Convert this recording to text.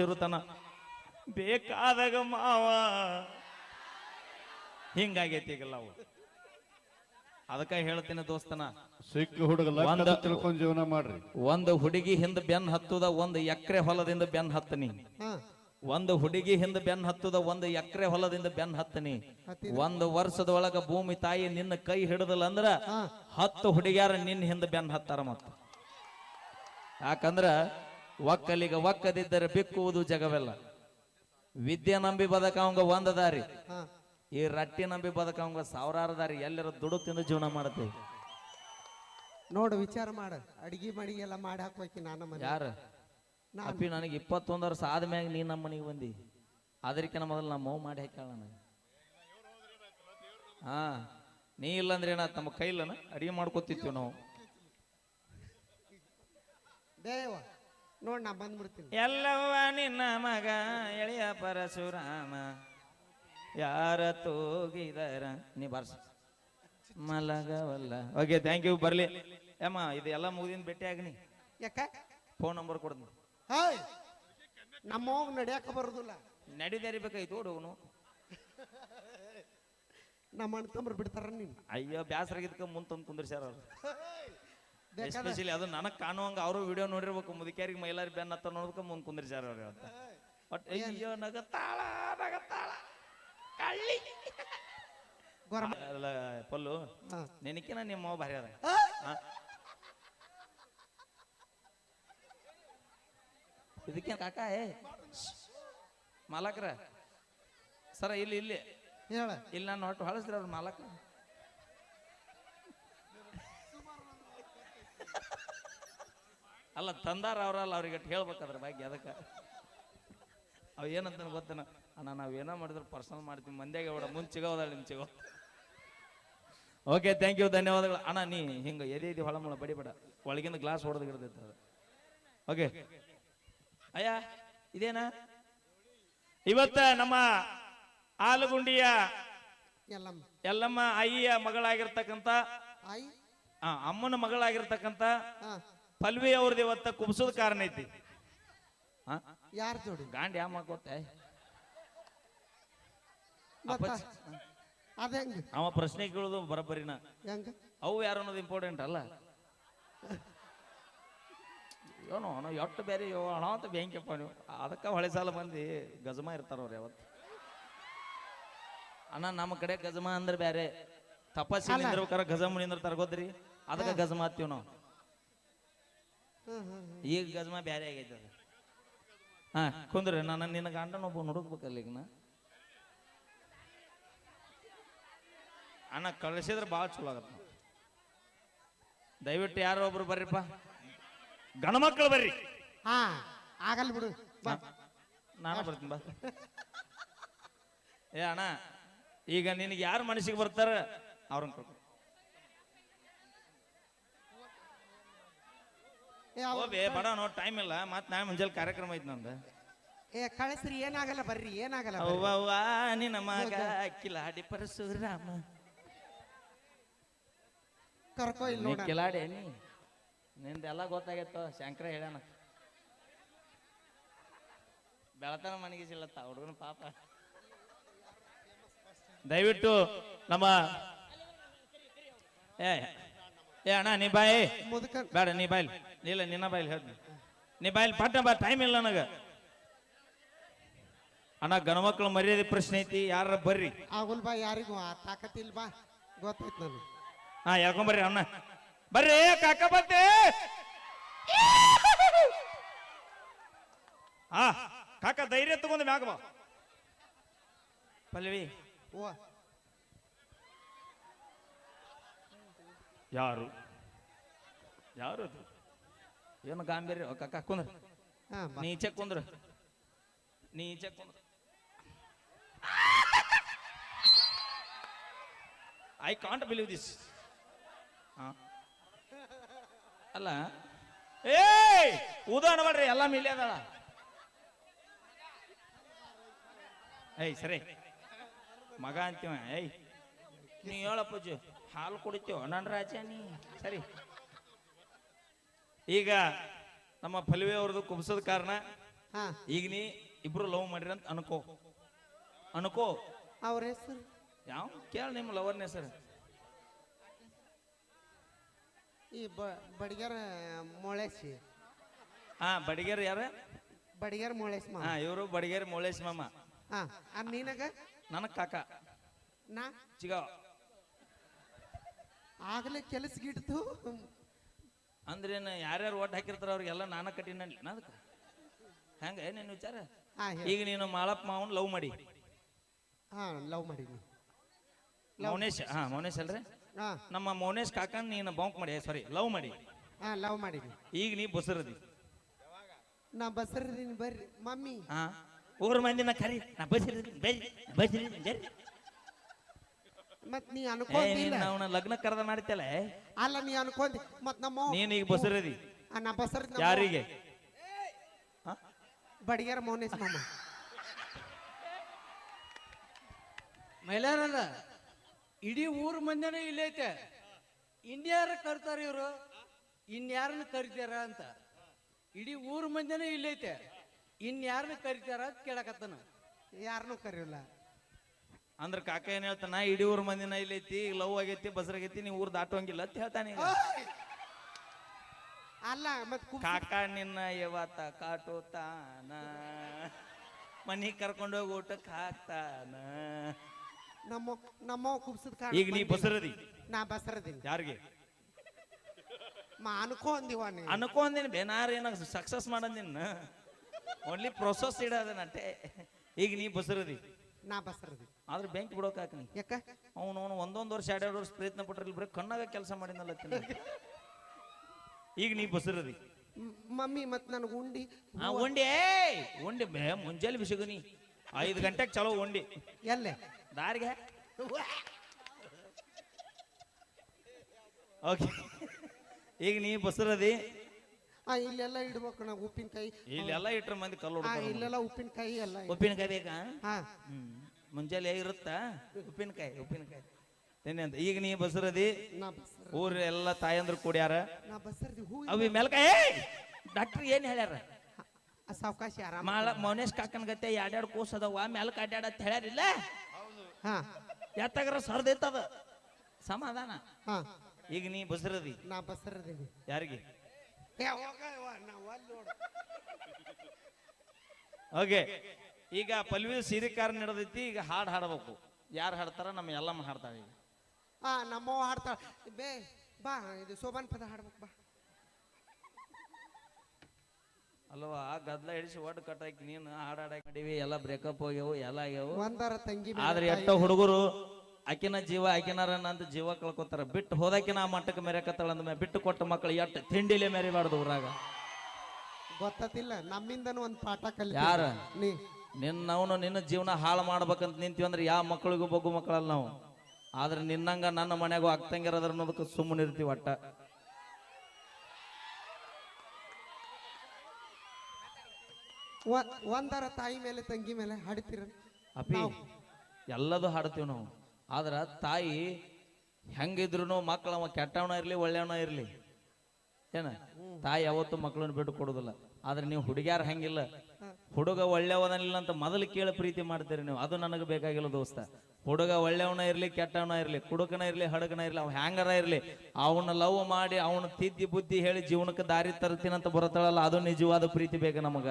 ಇರುತ್ತಾನ ಬೇಕಾದಾಗ ಮಾವ. ಹಿಂಗಾಗೈತಿ ಈಗಲ್ಲ ಅವು. ಅದಕ್ಕ ಹೇಳ್ತೀನಿ ದೋಸ್ತನ. ಸಿಕ್ಕ ಹುಡುಗ ಒಂದ- ಲಕ್ಕ ತಿಳ್ಕೊಂಡ್ ಜೀವನ ಮಾಡ್ರಿ. ಒಂದು ಹುಡುಗಿ ಹಿಂದ ಬೆನ್ ಹತ್ತುದ ಒಂದು ಎಕರೆ ಹೊಲದಿಂದ ಬೆನ್ ಹತ್ತನಿ. ಒಂದು ಹುಡುಗಿ ಹಿಂದ ಬೆನ್ ಹತ್ತುದ ಒಂದು ಎಕರೆ ಹೊಲದಿಂದ ಬೆನ್ ಹತ್ತನಿ. ಒಂದು ವರ್ಷದ ಒಳಗ ಭೂಮಿ ತಾಯಿ ನಿನ್ನ ಕೈ ಹಿಡಿದಲ್ಲ ಅಂದ್ರ ಹತ್ತು ಹುಡುಗಿಯಾರ ನಿನ್ನ ಹಿಂದ ಬೆನ್ ಹತ್ತಾರ ಮತ್ತ. ಯಾಕಂದ್ರ ಒಕ್ಕಲಿಗ ಒಕ್ಕದಿದ್ದರೆ ಬಿಕ್ಕುವುದು ಜಗವೆಲ್ಲ. ವಿದ್ಯೆ ನಂಬಿ ಬದಕವಂಗ ಒಂದ ದಾರಿ. ಈ ರಟ್ಟಿ ನಂಬಿ ಬದಕವಂಗ ಸಾವಿರಾರು ದಾರಿ. ಎಲ್ಲರ ದುಡು ತಿಂದು ಜೀವನ ಮಾಡ್ತೇವೆ ನೋಡು ವಿಚಾರ ಮಾಡ. ಅಡಿಗೆ ಮಡಿಗೆ ಎಲ್ಲ ಮಾಡಿ ಹಾಕ್ಬೇಕಿ ನಾನು ಮನೆ ಯಾರ? ನಾನ್- ಅಪ್ಪಿ ನನಗೆ ಇಪ್ಪತ್ತೊಂದು ವರ್ಷ ಆದ್ಮ್ಯಾಗ ನೀ ನಮ್ಮ ಮನೆಗೆ ಬಂದಿ. ಅದಕ್ಕಿಂತ ಮೊದಲು ನಮ್ಮ ಮೌ ಮಾಡಿ ಹಾಕ್ಯಾಳ ನನಗೆ ಹಾ ನೀ ಇಲ್ಲಂದ್ರೆ ಏನ ತಮ್ಮ ಕೈಲನ ಅಡಿಗೆ ಮಾಡ್ಕೊತಿತ್ತೀವಿ ನಾವು. ದೇವ. ನೋಡ್ ನಾ ಬಂದ್ಬಿಡ್ತೀನಿ. ಎಲ್ಲವ್ವ ನಿನ್ನ ಮಗ ಎಳೆಯ ಪರಶುರಾಮ. ಯಾರ ತೋಗಿದರ ನೀ ಬರ್ಸ. ಮಲಗವಲ್ಲ. ಓಕೆ ಥ್ಯಾಂಕ್ ಯು ಬರ್ಲಿ. ಅಮ್ಮ ಇದು ಎಲ್ಲ ಮುಗಿದಿನ ಭೇಟಿ ಆಗ್ನಿ. ಯಾಕ? ಫೋನ್ ನಂಬರ್ ಕೊಡ್ತೀನಿ ಹಾಯ್! ನಮ್ಮ ಹೋಗ್ ನಡಿಯಾಕ ಬರುದಿಲ್ಲ. ನಡಿದರಿಬೇಕಾಯ್ತು ಹುಡುಗನು ನಮ್ಮ ಅಣ್ಣ ತಮ್ಮರು ಬಿಡ್ತಾರ ನೀನ್ ಅಯ್ಯೋ ಬ್ಯಾಸರಾಗಿದ್ಕ ಮುಂದೆ ತಂದು ಕುಂದ್ರಿಸ್ಯಾರ ಅವ್ರು. ಎಸ್ಪೆಷಲಿ ಅದು ನನಗ್ ಕಾಣುವಂಗ ಅವರು ವಿಡಿಯೋ ನೋಡಿರ್ಬೇಕು ಮುದುಕ್ಯಾರಿಗೆ ಮೈಲಾರಿ ಬೆನ್ನ ಹತ್ತ ನೋಡ್ಬೇಕು ಮುಂದ್ ಕುಂದಿರ್ಜಾರ ಅವ್ರು ಅಂತ ಬಟ್ ಅಯ್ಯೋ ನಗತಾಳ ನಗತಾಳ. ಕಳ್ಳಿ. ಅಲ್ಲ ಪಲ್ಲು. ನೆನಕಿನ ನಿಮ್ಮ ಭಾರಿ ಅದ? ಇದಕ್ಕೆ ಕಾಕ ಏ? ಮಾಲಕ್ರ? ಸರ ಇಲ್ಲಿ ಇಲ್ಲಿ. ಹೇಳ. ಇಲ್ಲಿ ನಾನು ಒಟ್ಟು ಹೊಳಸ್ರಿ ಅವ್ರ ಮಾಲಕ್ರ? ಅಲ್ಲ ತಂದಾರ ಅವರಲ್ಲ ಅವ್ರಿಗೆ ಹೇಳ್ಬೇಕು ಅದ್ರ ಬಗ್ಗೆ ಅದಕ್ಕೆ. ಅವ್ ಏನಂತ ಗೊತ್ತನ? ಅಣ್ಣ ನಾವ್ ಏನೋ ಮಾಡಿದ್ರೆ ಪರ್ಸನಲ್ ಮಾಡ್ತೀವಿ ಮಂದ್ಯಾಗ ಬೇಡ ಮುಂಚೆ ಸಿಗೋದಲ್ಲ ನಿಮ್ ಸಿಗೋ ಓಕೆ ಥ್ಯಾಂಕ್ ಯು ಧನ್ಯವಾದಗಳು. ಅಣ್ಣ ನೀ ಹಿಂಗ ಎದೆ ಎದೆ ಹೊಳಮಳ ಬಡಿಬೇಡ. ಒಳಗಿಂದ ಗ್ಲಾಸ್ ಹೊಡೆದು ಗಿಡದೈತೆ ಅದು. ಓಕೆ ಅಯ್ಯ ಇದೇನಾ? ಇವತ್ತ ನಮ್ಮ ಆಲಗುಂಡಿಯ ಎಲ್ಲಮ್ಮ ಎಲ್ಲಮ್ಮ ಅಯ್ಯ ಮಗಳಾಗಿರ್ತಕ್ಕಂತ ಅಮ್ಮನ ಮಗಳಾಗಿರ್ತಕ್ಕಂಥ ಪಲ್ವಿ ಅವ್ರದ್ದು ಇವತ್ತ ಕುಬ್ಸೋದ್ ಕಾರಣ ಐತಿ. ಯಾರು ಜೋಡಿ? ಗಾಂಡ್ ಯಾವ ಅದ ಹೆಂಗ? ಅವ ಪ್ರಶ್ನೆ ಕೇಳೋದು ಬರಬರಿನ. ಹೆಂಗ? ಅವು ಯಾರು ಅನ್ನೋದು ಇಂಪಾರ್ಟೆಂಟ್ ಅಲ್ಲ. ಏನೋ ಅಣ್ಣ ಎಷ್ಟು ಬೇರೆ ಹಣ ಅಂತ ಬ್ಯಾಂಕಪ್ಪ ನೀವು. ಅದಕ್ಕೆ ಹೊಳೆ ಸಾಲ ಮಂದಿ ಗಜಮ ಇರ್ತಾರ ಅವ್ರು ಯಾವತ್ತು. ಅಣ್ಣ ನಮ್ಮ ಕಡೆ ಗಜಮ ಅಂದ್ರೆ ಬೇರೆ ತಪಸ್ಸಿ ನಿಂದಿರ್ಬೇಕಾರೆ ಗಜಮ ನಿಂದಿರ್ತಾರ ಗೊತ್ತ್ರಿ? ಅದಕ್ಕೆ ಗಜಮ ಹತ್ತೀವಿ ನಾವು. ಈಗ ಗಜಮ ಬ್ಯಾರೆ ಆಗೈತೆ ಅದು. ಹಾ ಕುಂದ್ರೆ ನಾನು ನಿನ್ನ ಗಂಡನ ಒಬ್ಬ ಹುಡುಕ್ಬೇಕಲ್ಲ ಈಗ ನಾ ಅಣ್ಣ ಕಳಿಸಿದ್ರೆ ಭಾಳ ಚಲೋ ಆಗತ್ತ. ದಯವಿಟ್ಟು ಯಾರೋ ಒಬ್ರು ಬರ್ರಿಪ್ಪ. ಗಣಮಕ್ಕಳು ಬರ್ರಿ. ಹಾ ಆಗಲ್ಲ ಬಿಡು ಬಾ. ನಾನು ಬರ್ತೀನಿ ಬಾ. ಏ ಅಣ್ಣ ಈಗ ನಿನಗೆ ಯಾರು ಮನಸ್ಸಿಗೆ ಬರ್ತಾರ ಅವ್ರನ್ನ ಕರ್ಕೊ. ಹೋಗ್ಬೇ ಬಡ ನೋಡಿ ಟೈಮ್ ಇಲ್ಲ ಮತ್ತೆ ನಾಳೆ ಮುಂಜಾನೆ ಕಾರ್ಯಕ್ರಮ ಐತಿ ನಂದು. ಏ ಕಳಿಸ್ರಿ ಏನಾಗಲ್ಲ ಬರ್ರಿ ಏನಾಗಲ್ಲ ಬರ್ರಿ. ಅವ್ವವ್ವ ನಿನ್ನ ಮಗ ಕಿಲಾಡಿ ಪರಶುರಾಮ. ಕರ್ಕೋ ಇಲ್ಲ ನೀ ನೋಡ ಕಿಲಾಡಿ ನೀ? ನಿಂದೆಲ್ಲ ಗೊತ್ತಾಗೈತೋ ಶಂಕರ ಹೇಳ್ಯಾನ. ಬೆಳತನ ಮನೆಗೆ ಸಿಲ್ಲತ್ತ ಹುಡುಗನ ಪಾಪ. ದಯವಿಟ್ಟು ನಮ್ಮ ಏ ಏ ಅಣ್ಣ ನೀ ಬಾಯಿ. ಮುದುಕ ಬೇಡ ನೀ ಬಾಯ್. ಇಲ್ಲ ನಿನ್ನ ಬಾಯ್ಲ್ ಹೇಳ್ತೀನಿ. ನೀ ಬಾಯ್ಲ್ ಪಟ್ಟ ಬಾ ಟೈಮ್ ಇಲ್ಲ ನನಗ. ಅಣ್ಣ ಗಣಮಕ್ಳು ಮರ್ಯಾದೆ ಪ್ರಶ್ನೆ ಐತಿ ಯಾರ ಬರ್ರಿ? ಆಗುಲ್ ಬಾ ಯಾರಿಗೂ ಆ ತಾಕತ್ತಿಲ್ ಬಾ ಗೊತ್ತಾಯ್ತು ನಾನು ಹಾ ಬರ್ರಿ ಅಣ್ಣ. ಬರ್ರಿ ಕಾಕ ಬತ್ತೆ. ಹಾ ಕಾಕ ಧೈರ್ಯ ತಗೊಂಡ್ ಮ್ಯಾಗ ಬಾ. ಪಲ್ಲವಿ ಓ ಯಾರು? ಯಾರು ಅದು? ಏನು ಗಾಂಭೀರ್ಯ? ಕಕ್ಕ ಕುಂದ್ರ. ಹಾ ಬಾ. ನೀ ಈಚೆ ಕುಂದ್ರ. ನೀ ಈಚೆ ಕುಂದ್ರ. ಐ ಕಾಂಟ್ ಬಿಲೀವ್ ದಿಸ್ ಅಲ್ಲ. ಏಯ್! ಉದಾಹರಣೆ ಮಾಡ್ರಿ ಎಲ್ಲ ಮಿಲಿ ಅದಳ. ಏಯ್ ಸರಿ. ಮಗ ಅಂತೀವ ಏಯ್. ನೀ ಹೇಳಪ್ಪಜ್ಜಿ ಹಾಲು ಕುಡಿತೀವ ನನ್ನ ರಾಜ ನೀ. ಸರಿ. ಈಗ ನಮ್ಮ ಫಲ್ವಿ ಅವ್ರದ್ದು ಕುಬ್ಸದ ಕಾರಣ ಹಾ. ಈಗ ನೀ ಇಬ್ರು ಲವ್ ಮಾಡಿರಿ ಅಂತ ಅನ್ಕೋ. ಅನ್ಕೋ. ಅವ್ರ ಹೆಸರು? ಯಾವ? ಕೇಳ ನಿಮ್ಮ ಲವರ್ನ ಹೆಸರು. ಈ ಬ ಬಡಿಗರ ಮೊಳೇಶಿ. ಹಾ ಬಡಿಗೇರ್ ಯಾರ? ಬಡಿಗೆರ ಮೊಳೇಶ್ ಮಾ ಹಾ ಇವರು ಬಡಿಗೇರ್ ಮೌಳೇಶ್ ಮಾಮ. ಹಾ ನೀನಗ? ನನ್ನ ಕಾಕ. ನಾ? ಚಿಗ. ಆಗ್ಲೇ ಕೆಲಸ ಗಿಡ್ತು ಅಂದ್ರೇನು ಯಾರ್ಯಾರು ಓಟ್ ಹಾಕಿರ್ತಾರ ಅವ್ರಿಗೆಲ್ಲ ನಾನ ಕಟ್ಟಿನಲ್ಲಿ ಅದಕ್ಕೆ? ಹೆಂಗ? ಏನೇನು ವಿಚಾರ? ಹಾ ಹೇಳ. ಈಗ ನೀನು ಮಾಳಪ್ಪ ಮಾವನ್ ಲವ್ ಮಾಡಿ. ಹಾ ಲವ್ ಮಾಡಿ ಮೌನೇಶ್ ಹಾ ಮೌನೇಶ್ ಅಲ್ರಿ? ಹಾ. ನಮ್ಮ ಮೌನೇಶ್ ಕಾಕನ್ ನೀನು ಬಾಂಕ್ ಮಾಡಿ ಸಾರಿ ಲವ್ ಮಾಡಿ. ಹಾ ಲವ್ ಮಾಡಿ ಈಗ ನೀ ಬಸರದಿ. ನಾ ಬಸರದೀನಿ ಬರ್ರಿ. ಮಮ್ಮಿ. ಹಾ. ಊರ್ ಮಂದಿನ ಕರಿ. ನಾ ಬಸರದಿ ಬಸರಿ ಬರ್ರಿ ಮತ್ ನೀ ನೀನು ಅವನ ಲಗ್ನ ಕರೆದ ಮಾಡ್ತಲ್ಲ ಅಲ್ಲ ನೀ ಅನ್ಕೊಂಡಿ ಮತ್ ನಮ್ಮ ನೀನ್ ಈಗ ಬಸರದಿ. ಆ, ನಾ ಬಸರದ ಯಾರಿಗೆ? ಬಡಿಗೆರ ಬಡಿಗರ ಮೌನೇಶ್ ಮಾಮ. ಮೈಲಾರಲ್ಲ ಇಡೀ ಊರ್ ಮಂದಿನೇ ಇಲ್ಲೈತೆ ಇನ್ಯಾರ ಕರ್ತಾರ ಇವರು? ಇನ್ಯಾರನ್ನ ಕರಿತಾರ ಅಂತ. ಇಡೀ ಊರ್ ಮಂದಿನೇ ಇಲ್ಲೈತೆ ಇನ್ಯಾರನ್ನ ಕರಿತಾರ ಅಂತ ಕೇಳಕತ್ತನ. ಯಾರನ್ನೂ ಕರೆಯಲ್ಲ ಅಂದ್ರ ಕಾಕ ಏನ್ ಹೇಳ್ತಾನ ಇಡೀ ಊರ್ ಮಂದಿನ ಇಲ್ಲೈತಿ ಲವ್ ಆಗೈತಿ ಬಸರಾಗೈತಿ ನೀ ಊರ್ ದಾಟೋಂಗಿಲ್ಲ ಅಂತ ಹೇಳ್ತಾನೆ ಈಗ. ಅಲ್ಲ ಮತ್ ಕುಬ್ಸ- ಕಾಕ ನಿನ್ನ ಯವತ್ತ ಕಾಟೋತಾನ ಮನಿ ಕರ್ಕೊಂಡೋಗಿ ಊಟ ಹಾಕ್ತಾನ? ನಮ್ಮ ನಮ್ಮ ಕುಬ್ಸದ ಕಾರಣ ಈಗ ನೀ ಬಸರದಿ? ನಾ ಬಸರದಿ ಯಾರಿಗೆ? ಮಾ ನೀ. ಅನ್ಕೊಂದಿನ ಬೇನಾರ ಏನ ಸಕ್ಸಸ್ ಮಾಡಂದಿನ. ಓನ್ಲಿ ಪ್ರೊಸೆಸ್ ಇಡೋದನಟ್ಟೆ ಈಗ ನೀ ಬಸರದಿ? ನಾ ಬಸರದಿ ಆದ್ರೆ ಬ್ಯಾಂಕ್ ಬಿಡೋಕ್ ಯಾಕ ಅವನು ಅವನು ಒಂದೊಂದು ವರ್ಷ ಎರಡೆರಡು ವರ್ಷ ಪ್ರಯತ್ನ ಪಟ್ರಿಲ್ ಬರೀ ಕಣ್ಣಾಗ ಕೆಲಸ ಮಾಡಿದ್ನಲ್ಲ. ಈಗ ನೀ ಬಸರದಿ ಮಮ್ಮಿ ಮತ್ ನನಗೆ ಉಂಡಿ. ಆ ಉಂಡಿ ಉಂಡಿ ಬೇ ಮುಂಜಾನೆ ಬಿಸಿಗುನಿ ಐದು ಗಂಟೆಗೆ ಚಲೋ ಉಂಡಿ. ಎಲ್ಲೇ? ದಾರಿಗೆ. ಓಕೆ. ಈಗ ನೀ ಬಸರದಿ ಆ ಇಲ್ಲೆಲ್ಲ ಇಡ್ಬೇಕು ನಾವು ಉಪ್ಪಿನಕಾಯಿ. ಇಲ್ಲೆಲ್ಲ ಇಟ್ರ ಮಂದಿ ಕಲ್ಲು ಆ ಇಲ್ಲೆಲ್ಲ ಉಪ್ಪಿನಕಾಯಿ ಎಲ್ಲ ಉಪ್ಪಿನಕಾಯಿ ಬೇಕಾ? ಹಾ. ಹ್ಮ್. ಮುಂಜಾನೆ ಇರುತ್ತಾ? ಉಪ್ಪಿನಕಾಯಿ ಉಪ್ಪಿನಕಾಯಿ. ತಿನ್ನಿ ಅಂತ. ಈಗ ನೀ ಬಸರದಿ? ನಾ ಬಸರ ಊರ್ ಎಲ್ಲ ತಾಯಂದ್ರು ಕೂಡ್ಯಾರ? ನಾ ಬಸರದಿ. ಹೂ ಅವಿ ಮೆಲ್ಕಾಯ ಡಾಕ್ಟರ್ ಏನ್ ಹೇಳ್ಯಾರ? ಸಾವಕಾಶ ಆರಾಮ ಮಾಳ ಮೌನೇಶ್ ಕಾಕನ್ ಗತೆ ಎರಡೆರಡು ಕೋಸ್ ಅದಾವ ಮೆಲ್ಕ ಅಡ್ಯಾಡ ಅಂತ ಹೇಳ್ಯಾರಿಲ್ಲ ಹಾ. ಎತ್ತಾಗ್ರ ಸರ್ದೈತದ ಸಮಾಧಾನ. ಹಾ. ಈಗ ನೀ ಬಸರದಿ? ನಾ ಬಸರದಿ ಯಾರಿಗೆ? ಓಕೆ ಈಗ ಪಲ್ವಿ ಸಿರಿಕಾರ ನಡೆದೈತಿ ಈಗ ಹಾಡು ಹಾಡಬೇಕು. ಯಾರು ಹಾಡ್ತಾರ? ನಮ್ಮ ಎಲ್ಲಮ್ಮ ಹಾಡ್ತಾಳೆ ಈಗ. ಆ ನಮ್ಮವ್ವ ಹಾಡ್ತಾಳ. ಬೇ ಬಾ ಇದು ಸೋಬಾನ್ ಪದ ಹಾಡ್ಬೇಕು ಬಾ. ಅಲ್ವಾ ಗದ್ಲ ಹಿಡಿಸಿ ಒಟ್ಟು ಕಟ್ಟಾಕಿ ನೀನು ಹಾಡು ಹಾಡಾಕಿ ಮಾಡಿವಿ ಎಲ್ಲ ಬ್ರೇಕಪ್ ಹೋಗ್ಯವು ಎಲ್ಲ ಆಗ್ಯವು. ಒಂದರ ತಂಗಿ ಆದ್ರೆ ಎಷ್ಟೋ ಹುಡುಗರು ಆಕಿನ ಜೀವ ಆಕಿನಾರ ಅಂತ ಜೀವ ಕಳ್ಕೊತಾರ. ಬಿಟ್ಟು ಹೋದಾಕಿನ ಆ ಮಟ್ಟಕ್ಕೆ ಮೆರೆಕತ್ತಾಳ ಅಂದ ಬಿಟ್ಟು ಕೊಟ್ಟ ಮಕ್ಕಳು ಎಷ್ಟು ತಿಂಡಿಲೆ ಮೆರಿಬಾರ್ದು ಊರಾಗ. ಗೊತ್ತಿಲ್ಲ ನಮ್ಮಿಂದನೂ ಒಂದು ಪಾಠ ಕಲಿ ಯಾರ? ನೀ. ನಿನ್ನ ಅವನು ನಿನ್ನ ಜೀವನ ಹಾಳು ಮಾಡ್ಬೇಕಂತ ನಿಂತೀವಿ ಅಂದ್ರೆ ಯಾವ ಮಕ್ಕಳಿಗೂ ಬಗ್ಗು ಮಕ್ಕಳಲ್ಲ ನಾವು. ಆದ್ರೆ ನಿನ್ನಂಗ ನನ್ನ ಮನೆಗೂ ಆಗ್ತಂಗಿರೋದ್ರ ಅನ್ನೋದಕ್ಕೆ ಸುಮ್ಮನೆ ಇರ್ತೀವಿ ಒಟ್ಟ ಒಂದರ ತಾಯಿ ಮೇಲೆ ತಂಗಿ ಮೇಲೆ ಹಾಡ್ತೀರ? ಅಪಿ ಎಲ್ಲದೂ ಹಾಡ್ತೀವಿ ನಾವು. ಆದ್ರ ತಾಯಿ ಹೆಂಗಿದ್ರು ಮಕ್ಕಳು ಅವ ಕೆಟ್ಟವನ ಇರ್ಲಿ, ಒಳ್ಳೆಯವನ ಇರ್ಲಿ. ಏನ? ತಾಯಿ ಯಾವತ್ತು ಮಕ್ಕಳನ್ನ ಬಿಟ್ಟು ಕೊಡುದಿಲ್ಲ. ಆದ್ರೆ ನೀವು ಹುಡುಗ್ಯಾರ ಹಂಗಿಲ್ಲ. ಹುಡುಗ ಒಳ್ಳೆಯವನಿಲ್ಲ ಅಂತ ಮೊದಲು ಕೇಳಿ ಪ್ರೀತಿ ಮಾಡ್ತೀರಿ ನೀವು. ಅದು ನನಗೆ ಬೇಕಾಗಿಲ್ಲ ದೋಸ್ತ. ಹುಡುಗ ಒಳ್ಳೆಯವನ ಇರ್ಲಿ, ಕೆಟ್ಟವನ ಇರ್ಲಿ, ಕುಡುಕನ ಇರ್ಲಿ, ಹಡಗನ ಇರ್ಲಿ, ಅವ್ ಹ್ಯಾಂಗರ ಇರ್ಲಿ, ಅವನ ಲವ್ ಮಾಡಿ ಅವನ ತಿದ್ದಿ ಬುದ್ಧಿ ಹೇಳಿ ಜೀವನಕ್ಕೆ ದಾರಿ ತರ್ತೀನಂತ ಬರುತ್ತಾಳಲ್ಲ, ಅದು ನಿಜವಾದ ಪ್ರೀತಿ ಬೇಕು ನಮಗ.